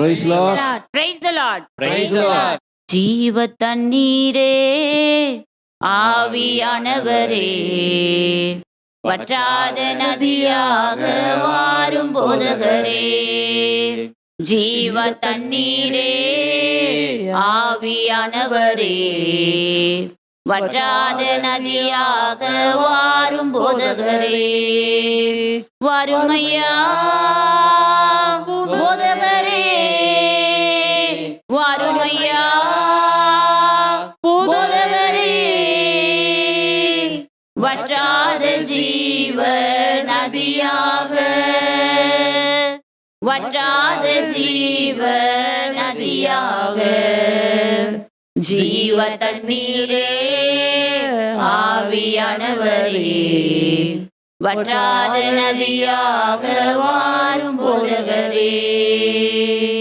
Praise Lord. Praise the Lord Praise the Lord. ஜீவ தண்ணீரே ஆவியானவரே. வற்றாத நதியாக வாரும் போதகரே. ஜீவ தண்ணீரே ஆவியானவரே. வற்றாத நதியாக வாரும் போதகரே. வறுமையா வறுமையா போதகரே வற்றாத ஜீவ நதியாக. வற்றாத ஜீவ நதியாக. ஜீவ தண்ணீரே ஆவியானவரே. வற்றாத நதியாக வாரும் போதகரே.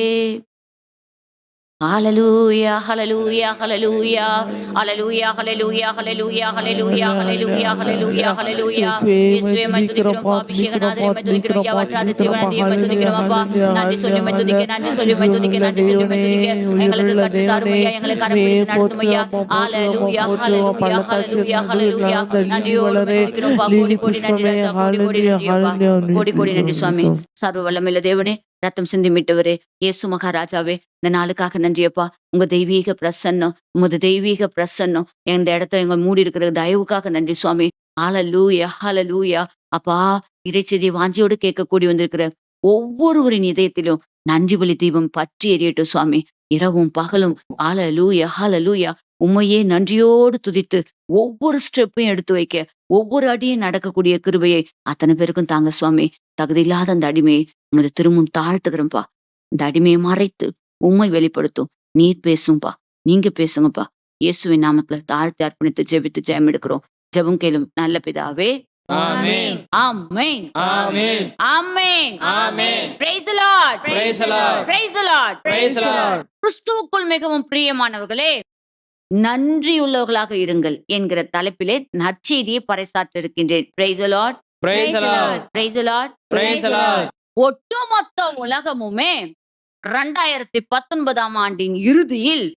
ஹalleluya ஹalleluya ஹalleluya ஹalleluya ஹalleluya ஹalleluya ஹalleluya ஹalleluya ஹalleluya ஹalleluya இயேசுவே மை துதிக்கிறோம் அபிஷேகநாதரே மை துதிக்கிறோம் யா வற்றாத ஜீவனதியை மை துதிக்கிறோம் அப்பா நன்றி சொல்லி மை துதிக்க நன்றி சொல்லி மை துதிக்க நன்றி சொல்லி மை துதிக்க எங்களுக்கு கற்று தாரும் ஐயா எங்களை கரப்பிடித்து நடத்தும் ஐயா ஹalleluya ஹalleluya ஹalleluya ஹalleluya நன்றியோடு துதிக்கிறோம் கோடி கோடி நன்றி ராஜா கோடி கோடி நன்றி அப்பா கோடி கோடி நன்றி சுவாமி சர்வ வல்லமையுள்ள தேவனே ரத்தம் சிந்தி மீட்டவரே இயேசு மகாராஜாவே இந்த நாளுக்காக நன்றியப்பா. உங்க தெய்வீக பிரசன்னம் உமது தெய்வீக பிரசன்னம் இந்த இடத்த எங்க மூடி இருக்கிற தயவுக்காக நன்றி சுவாமி. ஹalleluya லூயா அப்பா இறைச்செடி வாஞ்சியோடு கேட்கக்கூடி வந்திருக்கிற ஒவ்வொருவரின் இதயத்திலும் நன்றி பலி தீபம் பற்றி எரியட்டும் சுவாமி. இரவும் பகலும் ஹalleluya ஹalleluya. உண்மையே நன்றியோடு துதித்து ஒவ்வொரு ஸ்டெப்பையும் எடுத்து வைக்க ஒவ்வொரு அடியும் நடக்கக்கூடிய கிருபையை அத்தனை பேருக்கும் தாங்க சுவாமி தகுதியில்லாத அந்த அடிமையை உமது திருமுன் தாழ்த்துக்கிறேன்ப்பா இந்த அடிமையை மறைத்து உண்மை வெளிப்படுத்தும் நீர் பேசும்பா நீங்க பேசுங்கப்பா இயேசுவின் நாமத்துல தாழ்த்தி அர்ப்பணித்து ஜெபித்து ஜெயம் எடுக்கிறோம் ஜெபம் கேளும் நல்ல பிதாவே Amen. Amen Amen. Amen Amen. Praise the Lord. Praise the Lord. Praise the Lord. Praise the Lord. கிறிஸ்துவுக்குள் மிகவும் பிரியமானவர்களே நன்றியுள்ளவர்களாக இருங்கள் என்கிற தலைப்பிலே நற்செய்தியை பறைசாற்ற இருக்கின்றேன். ஒட்டுமொத்த உலகமுமே ரெண்டாயிரத்தி பத்தொன்பதாம் ஆண்டின் இறுதியில்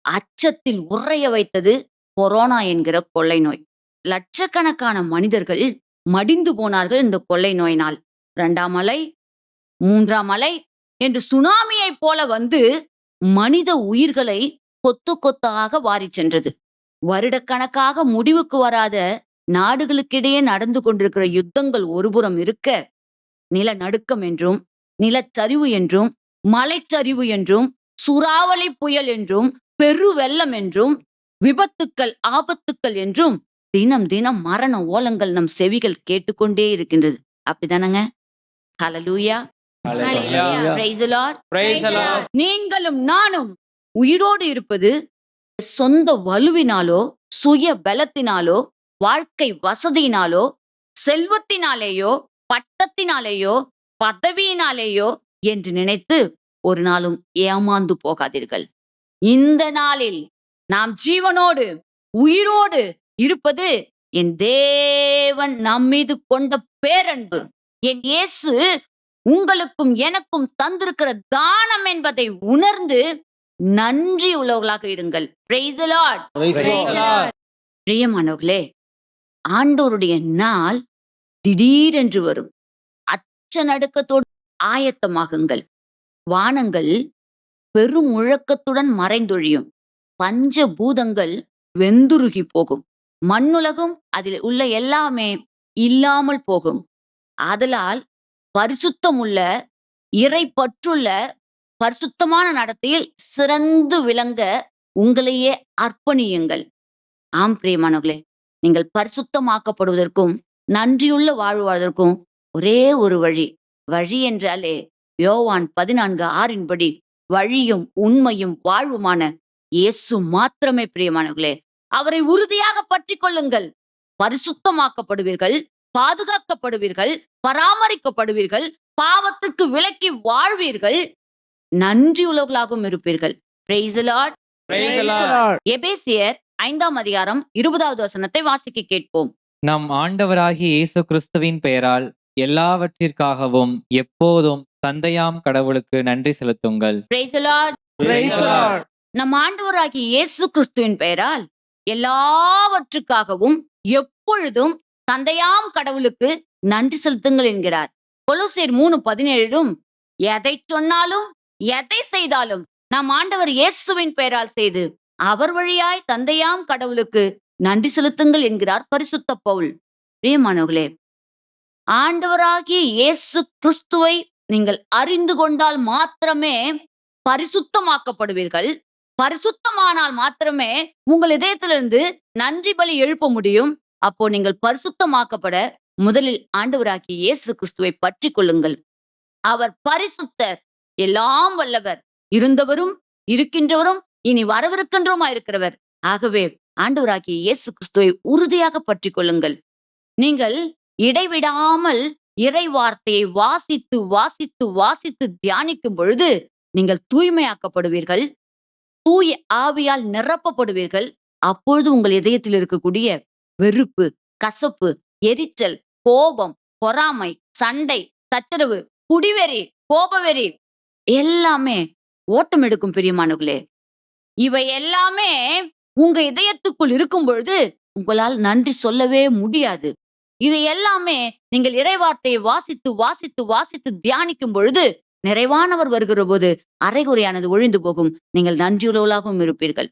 அச்சத்தில் உறைய வைத்தது கொரோனா என்கிற கொள்ளை நோய். லட்சக்கணக்கான மனிதர்கள் மடிந்து போனார்கள் இந்த கொள்ளை நோயினால். இரண்டாம் அலை மூன்றாம் அலை என்று சுனாமியைப் போல வந்து மனித உயிர்களை கொத்து கொத்தாக வாரிச் சென்றது. வருடக்கணக்காக முடிவுக்கு வராத நாடுகளுக்கிடையே நடந்து கொண்டிருக்கிற யுத்தங்கள் ஒருபுறம் இருக்க நிலநடுக்கம் என்றும் நிலச்சரிவு என்றும் மலைச்சரிவு என்றும் சூறாவளி புயல் என்றும் பெரு வெள்ளம் என்றும் விபத்துக்கள் ஆபத்துக்கள் என்றும் தினம் தினம் மரண ஓலங்கள் நம் செவிகள் கேட்டுக்கொண்டே இருக்கின்றது. அப்படிதானங்க Lord. நீங்களும் நானும் உயிரோடு இருப்பது சொந்த வலுவினாலோ சுய பலத்தினாலோ வாழ்க்கை வசதியினாலோ செல்வத்தினாலேயோ பட்டத்தினாலேயோ பதவியினாலேயோ என்று நினைத்து ஒரு நாளும் ஏமாந்து போகாதீர்கள். இந்த நாளில் நாம் ஜீவனோடு உயிரோடு இருப்பது என் தேவன் நம் மீது கொண்ட பேரன்பு. என் இயேசு உங்களுக்கும் எனக்கும் தந்திருக்கிற தானம் என்பதை உணர்ந்து நன்றி உள்ளவர்களாக இருங்கள். பிரியமானவர்களே ஆண்டோருடைய நாள் திடீரென்று வரும். அச்ச நடுக்கத்தோடு ஆயத்தமாகுங்கள். வானங்கள் பெரும் முழக்கத்துடன் மறைந்தொழியும். பஞ்ச பூதங்கள் வெந்துருகி போகும். மண்ணுலகும் அதில் உள்ள எல்லாமே இல்லாமல் போகும். ஆதலால் பரிசுத்தமுள்ள இறை பற்றுள்ள பரிசுத்தமான நடத்தையில் சிறந்து விளங்க உங்களையே அர்ப்பணியுங்கள். ஆம் பிரியமானவர்களே நீங்கள் பரிசுத்தமாக்கப்படுவதற்கும் நன்றியுள்ள வாழ்வதற்கும் ஒரே ஒரு வழி. வழி என்றாலே யோவான் பதினான்கு ஆறின்படி வழியும் உண்மையும் வாழ்வுமான இயேசு மாத்திரமே பிரியமானவர்களே. அவரை உறுதியாக பற்றி கொள்ளுங்கள் பரிசுத்தமாக்கப்படுவீர்கள் பாதுகாக்கப்படுவீர்கள் பராமரிக்கப்படுவீர்கள் பாவத்துக்கு விலக்கி வாழ்வீர்கள். நன்றியுள்ளவர்களாகவும் இருப்பீர்கள் Praise the Lord. Praise the Lord. எபேசியர் ஐந்தாம் அதிகாரம் இருபதாவது வசனத்தை வாசிக்க கேட்போம் நம் ஆண்டவராகிய இயேசு கிறிஸ்துவின் பெயரால் எல்லாவற்றிற்காகவும் எப்போதும் தந்தையாம் கடவுளுக்கு நன்றி செலுத்துங்கள் Praise the Lord. Praise the Lord. நம் ஆண்டவராகிய இயேசு கிறிஸ்துவின் பெயரால் எல்லாவற்றுக்காகவும் எப்பொழுதும் தந்தையாம் கடவுளுக்கு நன்றி செலுத்துங்கள் என்கிறார் கொலோசியர் மூணு பதினேழும் எதை சொன்னாலும் எதை செய்தாலும் நம் ஆண்டவர் இயேசுவின் பெயரால் செய்து அவர் வழியாய் தந்தையாம் கடவுளுக்கு நன்றி செலுத்துங்கள் என்கிறார் பரிசுத்த பவுல். பிரியமானவர்களே ஆண்டவராகிய இயேசு கிறிஸ்துவை நீங்கள் அறிந்து கொண்டால் மாத்திரமே பரிசுத்தமாக்கப்படுவீர்கள். பரிசுத்தமானால் மாத்திரமே உங்கள் இதயத்திலிருந்து நன்றி பலி எழுப்ப முடியும். அப்போ நீங்கள் பரிசுத்தமாக்கப்பட முதலில் ஆண்டவராகிய இயேசு கிறிஸ்துவை பற்றி கொள்ளுங்கள். அவர் பரிசுத்தர் எல்லாம் வல்லவர். இருந்தவரும் இருக்கின்றவரும் இனி வரவிருக்கின்றோமா இருக்கிறவர் ஆகவே ஆண்டவராகிய இயேசு கிறிஸ்துவை உறுதியாக பற்றி கொள்ளுங்கள் நீங்கள் இடைவிடாமல் இறை வார்த்தையை வாசித்து வாசித்து வாசித்து தியானிக்கும் பொழுது நீங்கள் தூய்மையாக்கப்படுவீர்கள். தூய ஆவியால் நிரப்பப்படுவீர்கள். அப்பொழுது உங்கள் இதயத்தில் இருக்கக்கூடிய வெறுப்பு கசப்பு எரிச்சல் கோபம் பொறாமை சண்டை சச்சரவு குடிவெறி கோபவெறி எல்லாமே ஓட்டம் எடுக்கும் பெரியமானுகளே இவை எல்லாமே உங்க இதயத்துக்குள் இருக்கும் பொழுது உங்களால் நன்றி சொல்லவே முடியாது. இது எல்லாமே நீங்கள் இறைவார்த்தையை வாசித்து வாசித்து வாசித்து தியானிக்கும் பொழுது நிறைவானவர் வருகிற போது அரைகுறையானது ஒழிந்து போகும். நீங்கள் நன்றியுள்ளவர்களாகவும் இருப்பீர்கள்.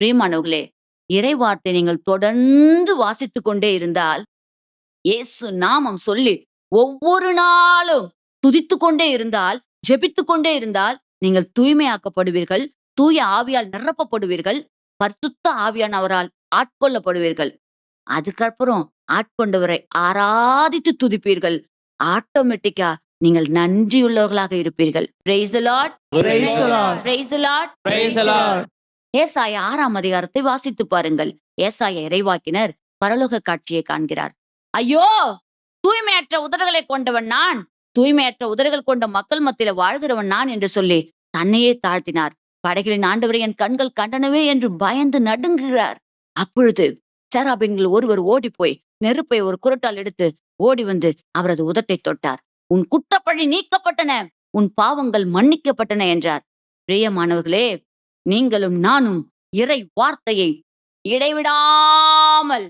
பிரியமானவர்களே இறைவார்த்தை நீங்கள் தொடர்ந்து வாசித்துக் கொண்டே இருந்தால் இயேசு நாமம் சொல்லி ஒவ்வொரு நாளும் துதித்து கொண்டே இருந்தால் ஜெபித்து கொண்டே இருந்தால் நீங்கள் தூய்மையாக்கப்படுவீர்கள். தூய ஆவியால் நிரப்பப்படுவீர்கள். பரிசுத்த ஆவியானவரால் ஆட்கொள்ளப்படுவீர்கள். அதுக்கப்புறம் ஆட்கொண்டவரை ஆராதித்து துதிப்பீர்கள். ஆட்டோமேட்டிக்கா நீங்கள் நன்றியுள்ளவர்களாக இருப்பீர்கள். ஏசாய ஆறாம் அதிகாரத்தை வாசித்து பாருங்கள். ஏசாய இறைவாக்கினர் பரலோக காட்சியை காண்கிறார். ஐயோ! தூய்மையற்ற உதடுகளை கொண்டவன் நான். தூய்மையற்ற உதடுகள் கொண்ட மக்கள் மத்தியில வாழ்கிறவன் நான் என்று சொல்லி தன்னையே தாழ்த்தினார். படைகளின் ஆண்டவரை என் கண்கள் கண்டனவே என்று பயந்து நடுங்குகிறார். அப்பொழுது சேராபின்கள் ஒருவர் ஓடி போய் நெருப்பை ஒரு குரட்டால் எடுத்து ஓடி வந்து அவரது உதட்டை தொட்டார். உன் குற்றப்பழி நீக்கப்பட்டன உன் பாவங்கள் மன்னிக்கப்பட்டன என்றார். பிரியமானவர்களே நீங்களும் நானும் இறை வார்த்தையை இடைவிடாமல்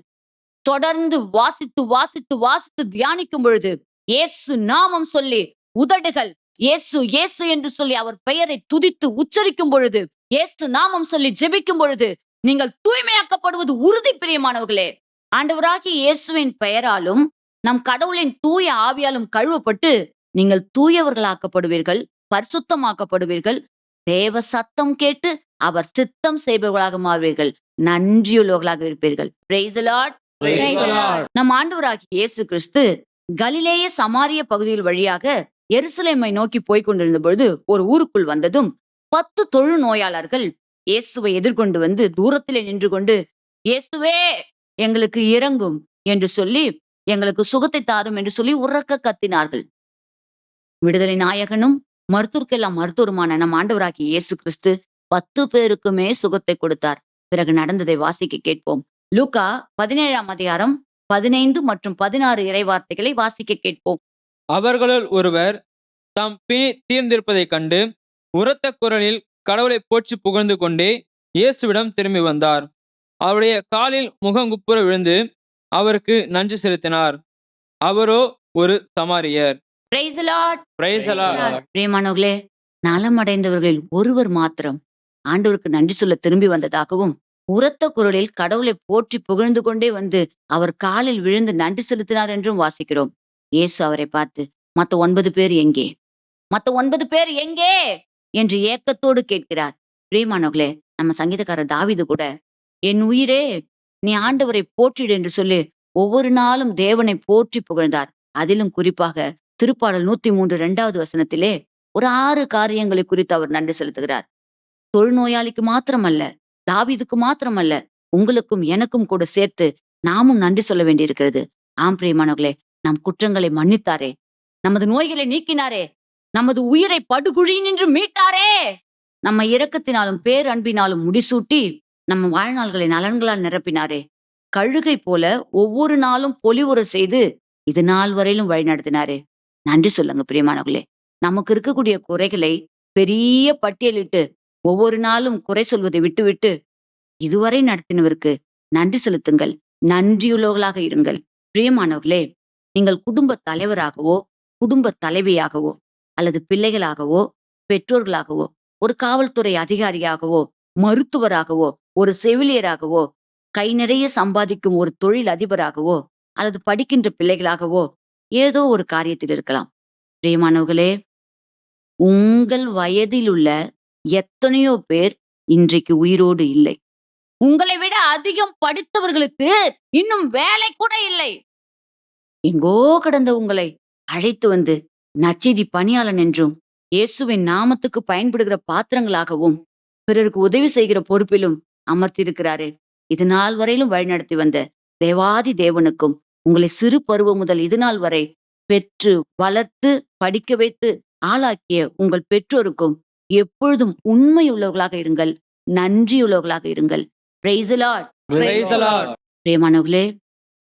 தொடர்ந்து வாசித்து வாசித்து வாசித்து தியானிக்கும் பொழுது இயேசு நாமம் சொல்லி உதடுகள். இயேசு இயேசு என்று சொல்லி அவர் பெயரை துதித்து உச்சரிக்கும் பொழுது இயேசு நாமம் சொல்லி ஜெபிக்கும் பொழுது நீங்கள் தூய்மையாக்கப்படுவது உறுதி பிரியமானவர்களே. ஆண்டவராகிய இயேசுவின் பெயராலும் நம் கடவுளின் தூய ஆவியாலும் கழுவப்பட்டு நீங்கள் தூயவர்களாக்கப்படுவீர்கள் பரிசுத்தமாக்கப்படுவீர்கள். தேவ சத்தம் கேட்டு அவர் சித்தம் செய்பவர்களாக மாறுவீர்கள். நன்றியுள்ளவர்களாக இருப்பீர்கள். நம் ஆண்டவராகிய இயேசு கிறிஸ்து கலிலேய சமாரிய பகுதியில் வழியாக எருசலேமை நோக்கி போய்க் கொண்டிருந்த பொழுது ஒரு ஊருக்குள் வந்ததும் பத்து தொழு நோயாளர்கள் இயேசுவை எதிர்கொண்டு வந்து தூரத்திலே நின்று கொண்டு இயேசுவே எங்களுக்கு இறங்கும் என்று சொல்லி எங்களுக்கு சுகத்தை தாரும் என்று சொல்லி உறக்க கத்தினார்கள். விடுதலை நாயகனும் மருத்துவர்க்கெல்லாம் மருத்துவருமான நம் ஆண்டவராகிய இயேசு கிறிஸ்து பத்து பேருக்குமே சுகத்தை கொடுத்தார். பிறகு நடந்ததை வாசிக்க கேட்போம். லூக்கா பதினேழாம் அதிகாரம் பதினைந்து மற்றும் பதினாறு இறைவார்த்தைகளை வாசிக்க கேட்போம். அவர்களுள் ஒருவர் தாம் பிணி தீர்ந்திருப்பதைக் கண்டு உரத்த குரலில் கடவுளை போற்றி புகழ்ந்து கொண்டே இயேசுவிடம் திரும்பி வந்தார். அவருடைய காலில் முகங்குப்புற விழுந்து அவருக்கு நன்றி செலுத்தினார். அவரோ ஒரு சமாரியர். பிரியமானவர்களே நலமடைந்தவர்களில் ஒருவர் மாத்திரம் ஆண்டவருக்கு நன்றி சொல்ல திரும்பி வந்ததாகவும் உரத்த குரலில் கடவுளை போற்றி புகழ்ந்து கொண்டே வந்து அவர் காலில் விழுந்து நன்றி செலுத்தினார் என்றும் வாசிக்கிறோம். இயேசு அவரை பார்த்து மத்த ஒன்பது பேர் எங்கே? மத்த ஒன்பது பேர் எங்கே? என்று ஏக்கத்தோடு கேட்கிறார். பிரியமானவர்களே நம்ம சங்கீதக்காரர் தாவிது கூட என் உயிரே நீ ஆண்டவரை போற்றிடு என்று சொல்லி ஒவ்வொரு நாளும் தேவனை போற்றி புகழ்ந்தார். அதிலும் குறிப்பாக திருப்பாடல் நூத்தி மூன்று இரண்டாவது வசனத்திலே ஒரு ஆறு காரியங்களை குறித்து அவர் நன்றி செலுத்துகிறார். தொழுநோயாளிக்கு மாத்திரமல்ல தாவிதுக்கு மாத்திரமல்ல உங்களுக்கும் எனக்கும் கூட சேர்த்து நாமும் நன்றி சொல்ல வேண்டியிருக்கிறது. ஆம் பிரியமானவர்களே நம் குற்றங்களை மன்னித்தாரே. நமது நோய்களை நீக்கினாரே. நமது உயிரை படுகுழி நின்று மீட்டாரே. நம்ம இரக்கத்தினாலும் பேரன்பினாலும் முடிசூட்டி நம்ம வாழ்நாள்களை நலன்களால் நிரப்பினாரே. கழுகை போல ஒவ்வொரு நாளும் பொலிவுற செய்து இது நாள் வரையிலும் வழிநடத்தினாரே நன்றி சொல்லுங்க பிரியமானவர்களே. நமக்கு இருக்கக்கூடிய குறைகளை பெரிய பட்டியலிட்டு ஒவ்வொரு நாளும் குறை சொல்வதை விட்டுவிட்டு இதுவரை நடத்தினவருக்கு நன்றி செலுத்துங்கள். நன்றியுள்ளவர்களாக இருங்கள். பிரியமானவர்களே நீங்கள் குடும்ப தலைவராகவோ குடும்ப தலைவியாகவோ அல்லது பிள்ளைகளாகவோ பெற்றோர்களாகவோ ஒரு காவல்துறை அதிகாரியாகவோ மருத்துவராகவோ ஒரு செவிலியராகவோ கை நிறைய சம்பாதிக்கும் ஒரு தொழில் அதிபராகவோ அல்லது படிக்கின்ற பிள்ளைகளாகவோ ஏதோ ஒரு காரியத்தில் இருக்கலாம். பிரியமானவர்களே உங்கள் வயதில் உள்ள எத்தனையோ பேர் இன்றைக்கு உயிரோடு இல்லை. உங்களை விட அதிகம் படித்தவர்களுக்கு இன்னும் வேலை கூட இல்லை. எங்கோ கடந்த உங்களை அழைத்து வந்து நச்செய்தி பணியாளன் என்றும் இயேசுவின் நாமத்துக்கு பயன்படுகிற பாத்திரங்களாகவும் பிறருக்கு உதவி செய்கிற பொறுப்பிலும் அமர்த்தியிருக்கிறாரே. இது நாள் வரையிலும் வழிநடத்தி வந்த தேவாதி தேவனுக்கும் உங்களை சிறு பருவம் முதல் இது நாள் வரை பெற்று வளர்த்து படிக்க வைத்து ஆளாக்கிய உங்கள் பெற்றோருக்கும் எப்பொழுதும் உண்மையுள்ளவர்களாக இருங்கள் நன்றியுள்ளவர்களாக இருங்கள். பிரியமானவர்களே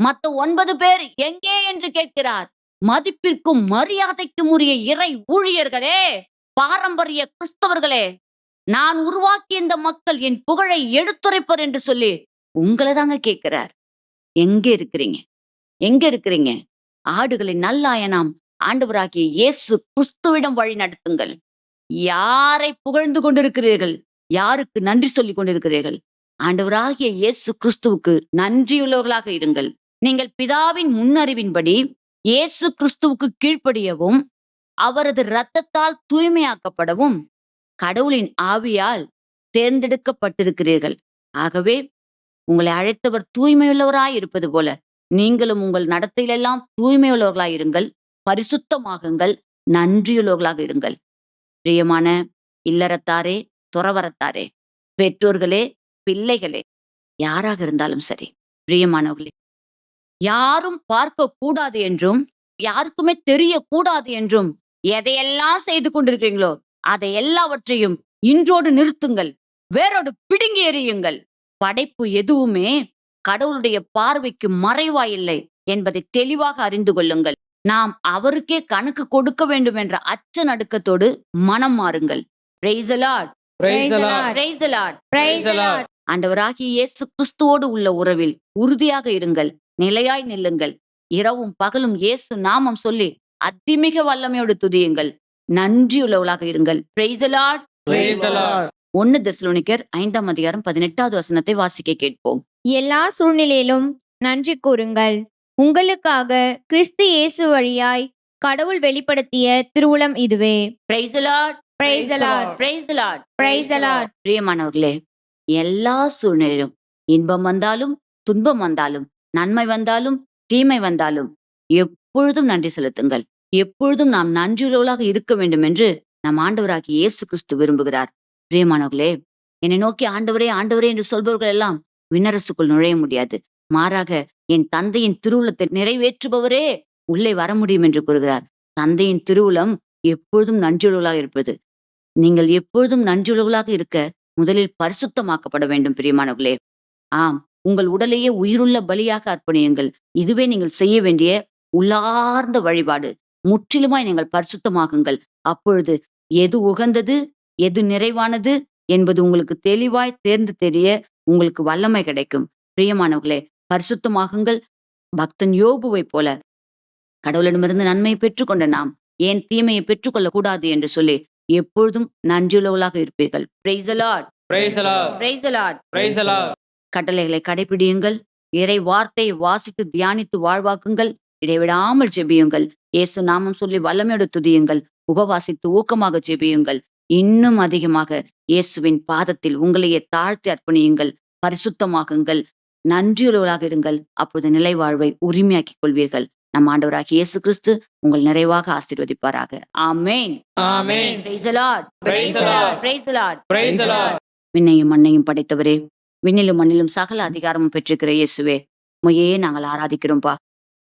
மத்த ஒன்பது பேர் எங்கே என்று கேட்கிறார். மதிப்பிற்கும் மரியாதைக்கும் உரிய இறை ஊழியர்களே பாரம்பரிய கிறிஸ்தவர்களே நான் உருவாக்கிய இந்த மக்கள் என் புகழை எடுத்துரைப்பர் என்று சொல்லி உங்களை தாங்க கேட்கிறார். எங்க இருக்கிறீங்க? எங்க இருக்கிறீங்க? ஆடுகளின் நல்லாயனாம் ஆண்டவராகிய இயேசு கிறிஸ்துவிடம் வழி நடத்துங்கள். யாரை புகழ்ந்து கொண்டிருக்கிறீர்கள்? யாருக்கு நன்றி சொல்லிக் கொண்டிருக்கிறீர்கள்? ஆண்டவராகிய இயேசு கிறிஸ்துவுக்கு நன்றியுள்ளவர்களாக இருங்கள். நீங்கள் பிதாவின் முன்னறிவின்படி இயேசு கிறிஸ்துவுக்கு கீழ்ப்படியவும் அவரது இரத்தத்தால் தூய்மையாக்கப்படவும் கடவுளின் ஆவியால் தேர்ந்தெடுக்கப்பட்டிருக்கிறீர்கள். ஆகவே உங்களை அழைத்தவர் தூய்மையுள்ளவராய் இருப்பது போல நீங்களும் உங்கள் நடத்தையிலெல்லாம் தூய்மையுள்ளவர்களாய் இருங்கள் பரிசுத்தமாகுங்கள் நன்றியுள்ளவர்களாக இருங்கள். பிரியமான இல்லறத்தாரே துறவரத்தாரே பெற்றோர்களே பிள்ளைகளே யாராக இருந்தாலும் சரி பிரியமானவர்களே. யாரும் பார்க்க கூடாது என்றும் யாருக்குமே தெரியக்கூடாது என்றும் எதையெல்லாம் செய்து கொண்டிருக்கிறீங்களோ அதை எல்லாவற்றையும் இன்றோடு நிறுத்துங்கள் வேரோடு பிடுங்கி எறியுங்கள். படைப்பு எதுவுமே கடவுளுடைய பார்வைக்கு மறைவாயில்லை என்பதை தெளிவாக அறிந்து கொள்ளுங்கள். நாம் அவருக்கே கணக்கு கொடுக்க வேண்டும் என்ற அச்ச நடுக்கத்தோடு மனம் மாறுங்கள் Praise the Lord. Praise the Lord. Praise the Lord. Praise the Lord. ஆண்டவராகிய இயேசு கிறிஸ்துவோடு உள்ள உறவில் உறுதியாக இருங்கள் நிலையாய் நில்லுங்கள் இரவும் பகலும் இயேசு நாமம் சொல்லி அதிமிக வல்லமையோடு துதியுங்கள் நன்றியுள்ளவளாக இருங்கள் Praise the Lord. Praise the Lord. ஒன்னு தெசலோனிக்கர் ஐந்தாம் அதிகாரம் பதினெட்டாவது வசனத்தை வாசிக்க கேட்போம் எல்லா சூழ்நிலையிலும் நன்றி கூறுங்கள் உங்களுக்காக கிறிஸ்து இயேசு வழியாய் கடவுள் வெளிப்படுத்திய திருவுளம் இதுவே. பிரியமானவர்களே எல்லா சூழ்நிலையிலும் இன்பம் வந்தாலும் துன்பம் வந்தாலும் நன்மை வந்தாலும் தீமை வந்தாலும் எப்பொழுதும் நன்றி செலுத்துங்கள். எப்பொழுதும் நாம் நன்றியுள்ளவர்களாக இருக்க வேண்டும் என்று நம் ஆண்டவராகிய இயேசு கிறிஸ்து விரும்புகிறார். பிரியமானவர்களே என்னை நோக்கி ஆண்டவரே ஆண்டவரே என்று சொல்பவர்கள் எல்லாம் விண்ணரசுக்குள் நுழைய முடியாது. மாறாக என் தந்தையின் திருவுளத்தை நிறைவேற்றுபவரே உள்ளே வர முடியும் என்று கூறுகிறார். தந்தையின் திருவுளம் எப்பொழுதும் நன்றியுள்ளவர்களாக இருப்பது. நீங்கள் எப்பொழுதும் நன்றியுள்ளவர்களாக இருக்க முதலில் பரிசுத்தமாக்கப்பட வேண்டும் பிரியமானவர்களே. ஆம் உங்கள் உடலையே உயிருள்ள பலியாக அர்ப்பணியுங்கள். இதுவே நீங்கள் செய்ய வேண்டிய உள்ளார்ந்த வழிபாடு. முற்றிலுமாய் நீங்கள் பரிசுத்தமாகுங்கள். அப்பொழுது எது உகந்தது எது நிறைவானது என்பது உங்களுக்கு தெளிவாய் தேர்ந்து தெரிய உங்களுக்கு வல்லமை கிடைக்கும். பிரியமானவர்களே பரிசுத்தமாகுங்கள். பக்தன் யோபுவைப் போல. கடவுளிடமிருந்து நன்மையை பெற்றுக்கொண்ட நாம் ஏன் தீமையை பெற்றுக்கொள்ளக் கூடாது என்று சொல்லி எப்பொழுதும் நன்றியுள்ளவர்களாக இருப்பீர்கள். கட்டளைகளை கடைபிடியுங்கள். இறை வார்த்தையை வாசித்து தியானித்து வாழ்வாக்குங்கள். இடைவிடாமல் ஜெபியுங்கள். இயேசு நாமம் சொல்லி வல்லமையோடு துதியுங்கள். உபவாசித்து ஊக்கமாக ஜெபியுங்கள். இன்னும் அதிகமாக இயேசுவின் பாதத்தில் உங்களையே தாழ்த்தி அர்ப்பணியுங்கள். பரிசுத்தமாகுங்கள் நன்றியுள்ளவர்களாக இருங்கள். அப்பொழுது நிலை வாழ்வை உரிமையாக்கிக் கொள்வீர்கள். நம் ஆண்டவராகிய இயேசு கிறிஸ்து உங்கள் நிறைவாக ஆசீர்வதிப்பாராக. ஆமென். Lord. விண்ணையும் மண்ணையும் படைத்தவரே விண்ணிலும் மண்ணிலும் சகல அதிகாரமும் பெற்றிருக்கிற இயேசுவே உம்மையே நாங்கள் ஆராதிக்கிறோம்பா.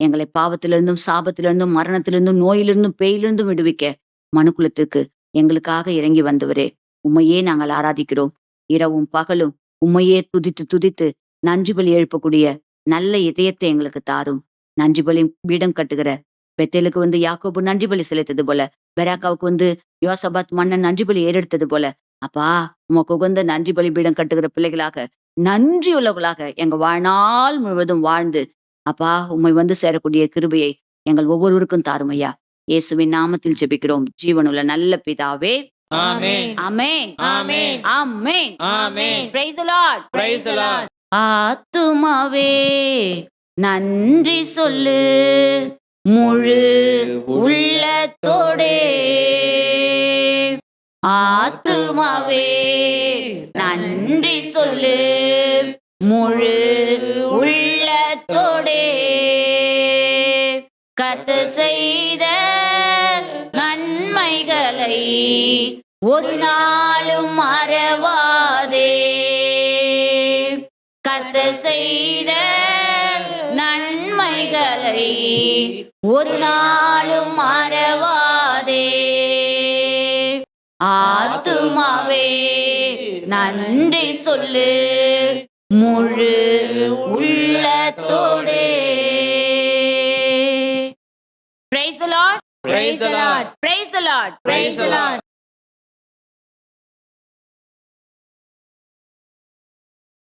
எங்களை பாவத்திலிருந்தும் சாபத்திலிருந்தும் மரணத்திலிருந்தும் நோயிலிருந்தும் பேயிலிருந்தும் விடுவிக்க மனுக்குலத்திற்கு எங்களுக்காக இறங்கி வந்தவரே உம்மையே நாங்கள் ஆராதிக்கிறோம். இரவும் பகலும் உம்மையே துதித்து துதித்து நன்றி பலி எழுப்பக்கூடிய நல்ல இதயத்தை எங்களுக்கு தாரும். நன்றி பலி பீடம் கட்டுகிற பெத்தேலுக்கு வந்து யாக்கோபு நன்றி பலி செலுத்தது போல பெராக்காவுக்கு வந்து யோசபாத் மன்னன் நன்றி பலி ஏறெடுத்தது போல அப்பா உமக்கு உகந்த நன்றி பலி பீடம் கட்டுகிற பிள்ளைகளாக நன்றி உள்ளவர்களாக எங்க வாழ்நாள் முழுவதும் வாழ்ந்து அப்பா உம்மை வந்து சேரக்கூடிய கிருபையை எங்கள் ஒவ்வொருவருக்கும் தாரும் ஐயா. இயேசுவின் நாமத்தில் ஜெபிக்கிறோம். ஜீவனுள்ள நல்ல பிதாவே. ஆமென். ஆமென். ஆமென். ஆமென். ஆமென். Praise the Lord Praise the Lord. ஆத்துமாவே நன்றி சொல்லு. முழு உள்ளத்தோடே. ஆத்துமாவே நன்றி சொல்லு. முழு உள்ளத்தோடே. கத்த செய்த நன்மைகளை ஒரு நாளும் மறவாதே. கத்த செய்த நன்மைகளை ஒரு நாளும் மறவாதே ஆத்துமாவே நன்றி சொல்லு முழு உள்ளத்தோடே Praise the Lord. Praise the Lord. Praise the Lord. Praise the Lord.